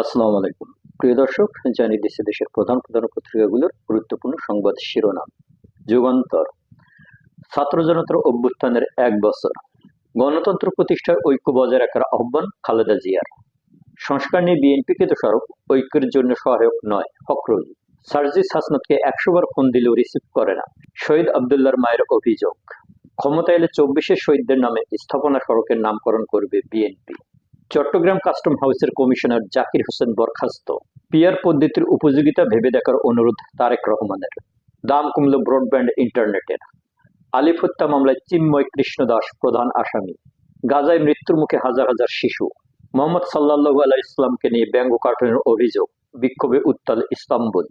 আসসালামু আলাইকুম। প্রিয় দর্শক দেশের প্রধান প্রধান পত্রিকাগুলোর গুরুত্বপূর্ণ সংবাদ শিরোনাম। যুগান্তর। ছাত্র জনতার অভ্যুত্থানের এক বছর। গণতন্ত্র প্রতিষ্ঠার ঐক্য বজায় রাখার আহ্বান খালেদা জিয়ার। সংস্কার নিয়ে বিএনপিকে দোষারোপ, ঐক্যের জন্য সহায়ক নয়, ফখরুল। সার্জিস হাসনাতকে একশো বার ফোন দিলেও রিসিভ করে না, শহীদ আবদুল্লার মায়ের অভিযোগ। ক্ষমতা এলে চব্বিশের শহীদদের নামে স্থাপনা সড়কের নামকরণ করবে বিএনপি। চট্টগ্রাম কাস্টম হাউসের কমিশনার জাকির হোসেন বরখাস্ত। পিয়ার পদ্ধতির উপযোগিতা ভেবে দেখার অনুরোধ তারেক রহমানের। দাম কমল ব্রডব্যান্ড ইন্টারনেটের। আলিফ হত্যা মামলায় চিন্ময় কৃষ্ণ দাস প্রধান আসামি। গাজায় মৃত্যুর মুখে হাজার হাজার শিশু। মোহাম্মদ সাল্লাহু আলাহ ইসলামকে নিয়ে ব্যঙ্গ কার্টুনের অভিযোগ, বিক্ষোভে উত্তাল ইস্তাম্বুল।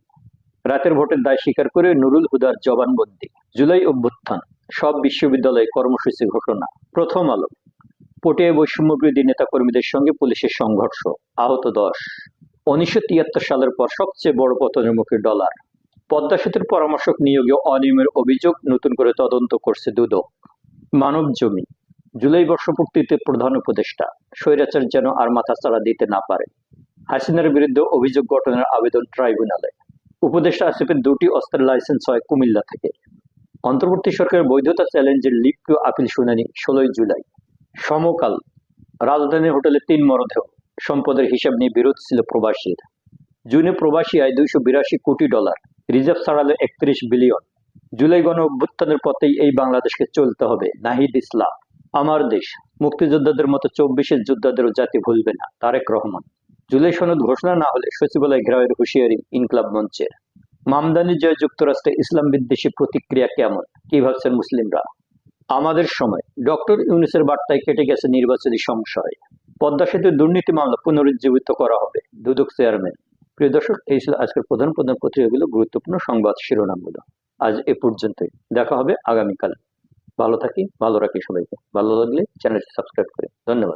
রাতের ভোটের দায় স্বীকার করে নুরুল হুদার জবানবন্দি। জুলাই অভ্যুত্থান, সব বিশ্ববিদ্যালয়ে কর্মসূচি ঘোষণা, প্রথম আলো। পটিয়া বৈষম্যবিরোধী নেতাকর্মীদের সঙ্গে পুলিশের সংঘর্ষ। আহত দশ। উনিশশো সালের পর সবচেয়ে বড় পতনের মুখে ডলার। পদ্মা সেতুর পরামর্শক নিয়োগে অনিয়মের অভিযোগ নতুন করে তদন্ত করছে দুদক। মানব জমি। জুলাই বর্ষপূর্তিতে প্রধান উপদেষ্টা। স্বৈরাচার যেন আর মাথাচাড়া দিতে না পারে। হাসিনার বিরুদ্ধে অভিযোগ গঠনের আবেদন ট্রাইব্যুনালে। উপদেষ্টা আসিফের দুটি অস্ত্রের লাইসেন্স হয় কুমিল্লা থেকে। অন্তর্বর্তী সরকারের বৈধতা চ্যালেঞ্জের লিপ্রিয় আপিল শুনানি ষোলোই জুলাই। সমকাল রাজধানীর হোটেলে তিন মরদেহ। সম্পদের হিসাব নিয়ে বিরোধ ছিল প্রবাসীর জুনে প্রবাসী আয় দুইশো বিরাশি কোটি ডলার। রিজার্ভ ছাড়ালে একত্রিশ বিলিয়ন। জুলাই গণ অভ্যুত্থানের পথেই এই বাংলাদেশকে চলতে হবে। নাহিদ ইসলাম, আমার দেশ। মুক্তিযোদ্ধাদের মতো চব্বিশের যোদ্ধাদেরও জাতি ভুলবে না, তারেক রহমান। জুলাই সনদ ঘোষণা না হলে সচিবালয় ঘেরাওয়ের হুঁশিয়ারি ইনকলাব মঞ্চের। মামদানি জয় যুক্তরাষ্ট্রে ইসলাম বিদ্বেষী প্রতিক্রিয়া কেমন? কি ভাবছেন মুসলিমরা? আমাদের সময়। ডক্টর ইউনিসের বার্তায় কেটে গেছে নির্বাচনী সংশয়। পদ্মা সেতু দুর্নীতি মামলা পুনরুজ্জীবিত করা হবে, দুদক চেয়ারম্যান। প্রিয় দর্শক, এই ছিল আজকের প্রধান প্রধান পত্রিকাগুলো, গুরুত্বপূর্ণ সংবাদ শিরোনামগুলো। আজ এ পর্যন্তই। দেখা হবে আগামীকাল। ভালো থাকি, ভালো রাখি সবাইকে। ভালো লাগলে চ্যানেলটি সাবস্ক্রাইব করে। ধন্যবাদ।